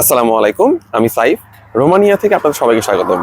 আসসালামু আলাইকুম, আমি সাইফ, রোমানিয়া থেকে আপনাদের সবাইকে স্বাগতম।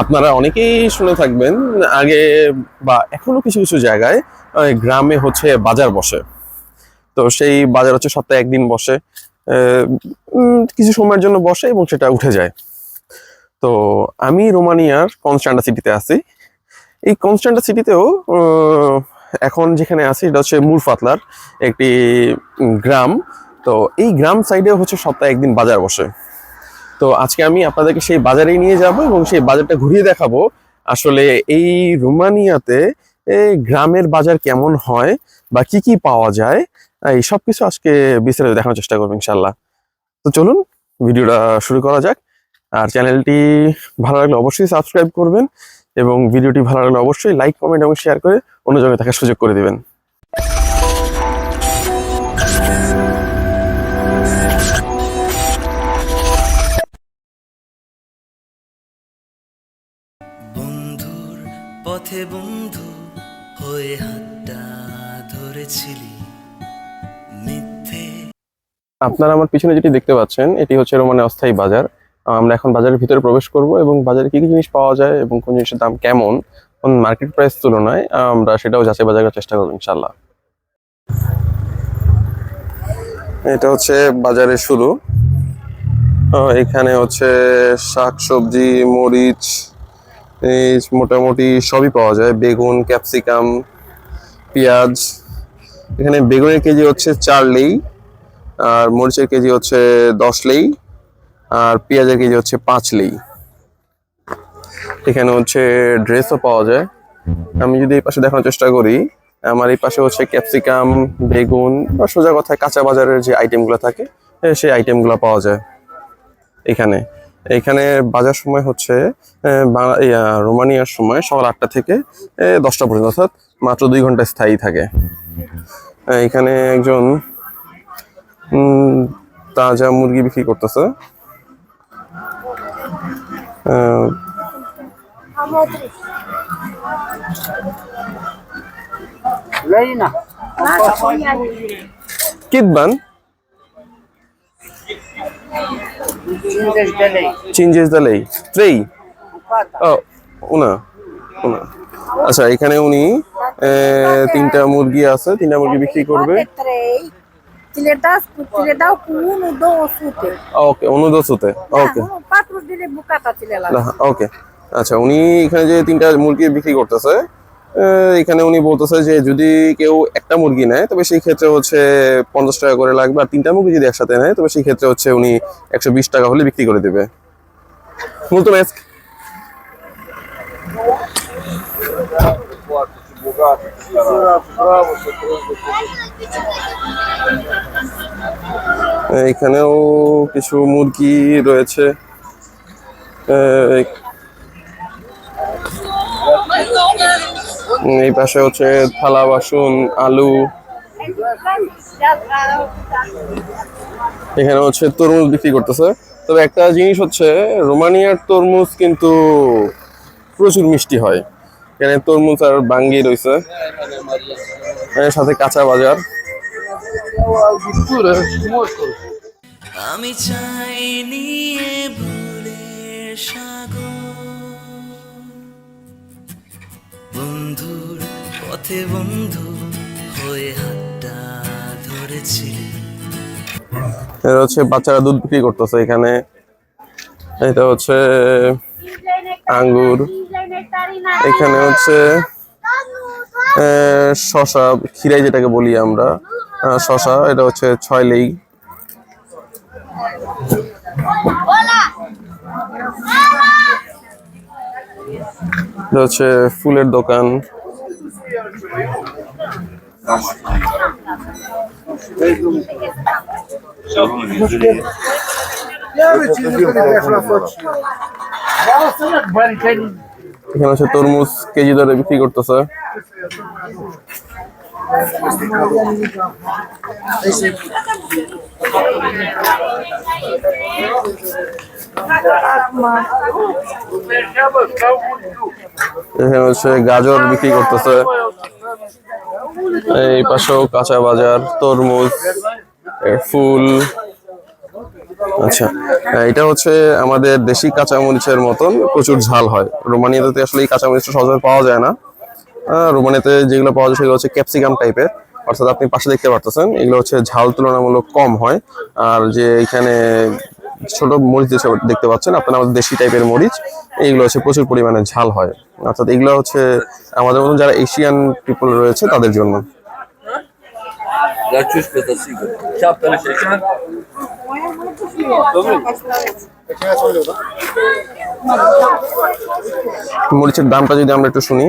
আপনারা অনেকেই শুনে থাকবেন, আগে বা এখনও কিছু কিছু জায়গায় গ্রামে হচ্ছে বাজার বসে। তো সেই বাজার হচ্ছে সপ্তাহে একদিন বসে কিছু সময়ের জন্য বসে এবং সেটা উঠে যায়। তো আমি রোমানিয়ার কনস্ট্যান্টা সিটিতে আছি। এই কনস্ট্যান্টা সিটিতেও এখন যেখানে আছি, এটা হচ্ছে মুরফাতলার একটি গ্রাম। তো এই গ্রাম সাইডে হচ্ছে সপ্তাহে একদিন বাজার বসে। তো আজকে আমি আপনাদেরকে সেই বাজারেই নিয়ে যাব এবং সেই বাজারটা ঘুরিয়ে দেখাবো আসলে এই রোমানিয়াতে গ্রামের বাজার কেমন হয় বা কি কি পাওয়া যায়, এই সব কিছু আজকে বিস্তারিত দেখানোর চেষ্টা করব ইনশাল্লাহ তো চলুন, ভিডিওটা শুরু করা যাক। আর চ্যানেলটি ভালো লাগলে অবশ্যই সাবস্ক্রাইব করবেন এবং ভিডিওটি ভালো লাগলে অবশ্যই লাইক, কমেন্ট এবং শেয়ার করে অন্যজনে থাকার সুযোগ করে দিবেন। পথে বন্ধু হয়ে হাতটা ধরেছিলি আপনারা আমার পিছনে যেটি দেখতে পাচ্ছেন, এটি হচ্ছে রোমানের অস্থায়ী বাজার। আমরা এখন বাজারের ভিতরে প্রবেশ করব এবং বাজারে কি কি জিনিস পাওয়া যায় এবং কোন জিনিসের দাম কেমন কোন মার্কেট প্রাইস তুলনায় আমরা সেটাও যাচাই বাজার করার চেষ্টা করব ইনশাল্লাহ এটা হচ্ছে বাজারের শুরু। এখানে হচ্ছে শাক, সবজি, মরিচ মোটামুটি সবই পাওয়া যায়। বেগুন, ক্যাপসিকাম, পেঁয়াজ। এখানে বেগুনের কেজি হচ্ছে চার লেই, আর মরিচের কেজি হচ্ছে দশ লেই, আর পেঁয়াজের কেজি হচ্ছে পাঁচ লেই। এখানে হচ্ছে ড্রেসও পাওয়া যায়। আমি যদি এই পাশে দেখানোর চেষ্টা করি, আমার এই পাশে হচ্ছে ক্যাপসিকাম, বেগুন বা সোজা কথায় কাঁচা বাজারের যে আইটেমগুলো থাকে সেই আইটেমগুলো পাওয়া যায়। এখানে এখানে বাজার সময় হচ্ছে রোমানিয়ার সময় সকাল আটটা থেকে দশটা পর্যন্ত অর্থাৎ মাত্র দুই ঘণ্টা স্থায়ী থাকে। এখানে একজন উম, তাজা মুরগি বিক্রি করতেছে। আহ, চেঞ্জেস দ্য লেই ট্রেই Pata. ও উনা উনা আচ্ছা এখানে উনি তিনটা মুরগি আছে তিনটা মুরগি বিক্রি করবে Poate trei. Ți le, dați, cu- ți le dau cu 1-200. ওকে অনুদোষতে Da, ওকে unul, 4 zile bucata ți le las. না ওকে আচ্ছা উনি এখানে যে তিনটা মুরগি বিক্রি করতেছে এখানে উনি বলতেছে যে যদি কেউ একটা মুরগি নেয়, তবে সেই ক্ষেত্রে হচ্ছে পঞ্চাশ টাকা করে লাগবে, আর তিনটা মুরগি যদি একসাথে নেয়, তবে সেই ক্ষেত্রে হচ্ছে উনি একশো বিশ টাকা হলে বিক্রি করে দেবে Mulțumesc! এখানেও কিছু মুরগি রয়েছে এই পাশে হচ্ছে থালা, বাসন, আলু। এখানে হচ্ছে তরমুজ বিক্রি করতেছে। তবে একটা জিনিস হচ্ছে, রোমানিয়ার তরমুজ কিন্তু প্রচুর মিষ্টি হয়। এখানে তরমুজ আর বাঙ্গি রয়েছে। সাথে কাঁচা বাজার। আমি চাই নিয়ে বন্ধুর পথে বন্ধু হয়ে হাতটা ধরেছিলি এটা হচ্ছে বাচ্চারা দুধ বিক্রি করতেছে এখানে। এটা হচ্ছে আঙ্গুর। এখানে হচ্ছে আহ, শশা খিরাই যেটাকে বলি আমরা আহ, শশা এটা হচ্ছে ছয় লেই। এটা হচ্ছে ফুলের দোকান। এখানে হচ্ছে তরমুজ কেজি দরে বিক্রি করতেছে। হচ্ছে গাজর বিক্রি করতেছে। এই পাশেও কাঁচা বাজার তরমুজ ফুল। আচ্ছা আহ, এটা হচ্ছে আমাদের দেশি কাঁচামরিচের মতন প্রচুর ঝাল হয়। রোমানিয়াতে আসলে এই কাঁচামরিচটা সহজে পাওয়া যায় না। রোমানিয়াতে যেগুলো পাওয়া যায় সেগুলো হচ্ছে ক্যাপসিকাম টাইপের। অর্থাৎ আপনি পাশে দেখতে পারতেছেন এগুলো হচ্ছে ঝাল তুলনামূলক কম হয়। আর যে এখানে ছোট মরিচ যেসব দেখতে পাচ্ছেন। আপনারা আমাদের দেশি টাইপের মরিচ এইগুলো হচ্ছে প্রচুর পরিমাণে ঝাল হয়। অর্থাৎ এগুলো হচ্ছে আমাদের মতন যারা এশিয়ান পিপল রয়েছে তাদের জন্য? মরিচের দামটা যদি আমরা একটু শুনি।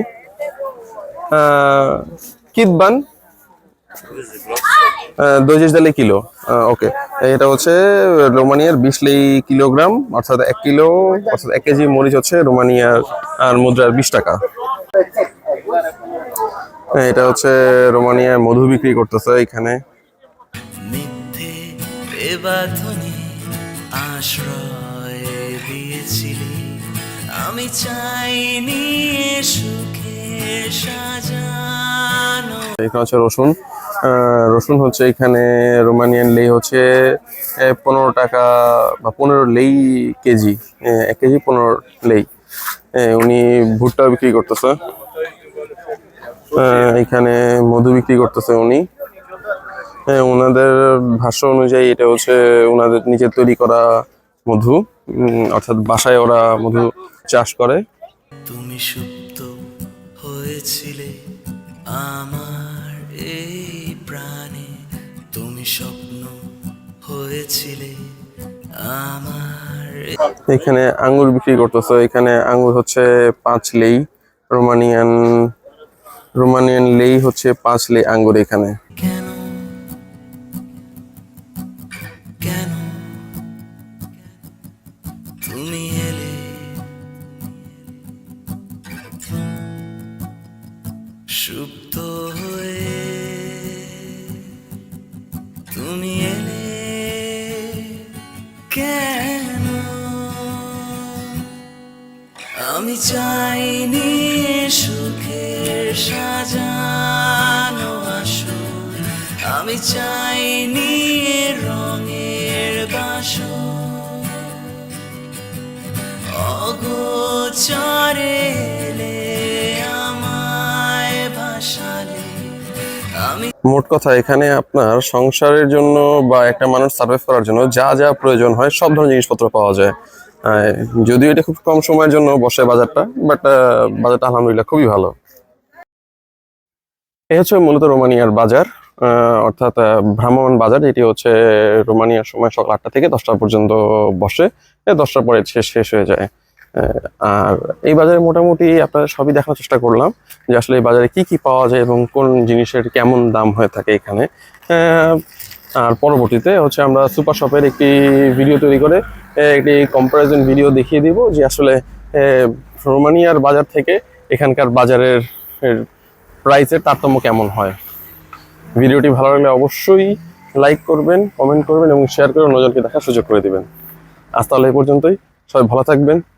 কিদবান দোজিস দালে কিলো। ওকে এটা হচ্ছে রোমানিয়ার বিশ কিলোগ্রাম অর্থাৎ এক কিলো অর্থাৎ এক কেজি মরিচ হচ্ছে রোমানিয়ার আর মুদ্রার বিশ টাকা। হ্যাঁ, এটা হচ্ছে রোমানিয়ার মধু বিক্রি করতেছে এখানে। আশ্রয় দিয়েছিলি। আমি চাইনি এ সুখের সাজানো। এখানে হচ্ছে রসুন। রসুন হচ্ছে এখানে রোমানিয়ান লেই হচ্ছে পনেরো টাকা বা পনেরো লেই কেজি এক কেজি পনেরো লেই। উনি ভুট্টা বিক্রি করতেছে। এখানে মধু বিক্রি করতেছে উনি। হ্যাঁ ওনাদের ভাষ্য অনুযায়ী এটা হচ্ছে ওনাদের নিজের তৈরি করা মধু অর্থাৎ বাসায় ওরা মধু চাষ করে। তুমি সুপ্ত হয়েছিলে আমার এখানে আঙ্গুর বিক্রি করতেছে। এখানে আঙ্গুর হচ্ছে পাঁচ লেই। রোমানিয়ান রোমানিয়ান লেই হচ্ছে পাঁচ লেই আঙ্গুর এখানে। কেন? আমি চাইনি সুখের সাজানো আসু আমি চাইনি রঙের বাসর অগোচরে মোট কথা এখানে আপনার সংসারের জন্য বা একটা মানুষ সার্ভাইভ করার জন্য যা যা প্রয়োজন হয় সব ধরনের জিনিসপত্র পাওয়া যায়। যদিও এটা খুব কম সময়ের জন্য বসে বাজারটা বাট বাজারটা আলহামদুলিল্লাহ খুবই ভালো। এই হচ্ছে মূলত রোমানিয়ার বাজার অর্থাৎ ভ্রাম্যমান বাজার। এটি হচ্ছে রোমানিয়ার সময় সকাল আটটা থেকে দশটা পর্যন্ত বসে দশটার পরে শেষ শেষ হয়ে যায়। আর এই বাজারে মোটামুটি আপনাদের সবই দেখানোর চেষ্টা করলাম যে আসলে এই বাজারে কি কি পাওয়া যায় এবং কোন জিনিসের কেমন দাম হয়ে থাকে এখানে। আর পরবর্তীতে হচ্ছে আমরা সুপার শপের একটি ভিডিও তৈরি করে একটি কম্পারিজন ভিডিও দেখিয়ে দিব যে আসলে রোমানিয়ার বাজার থেকে এখানকার বাজারের প্রাইসের তারতম্য কেমন হয়। ভিডিওটি ভালো লাগলে অবশ্যই লাইক করবেন কমেন্ট করবেন এবং শেয়ার করে অন্যজনকে দেখার সুযোগ করে দেবেন। আজ তাহলে এই পর্যন্তই। সবাই ভালো থাকবেন।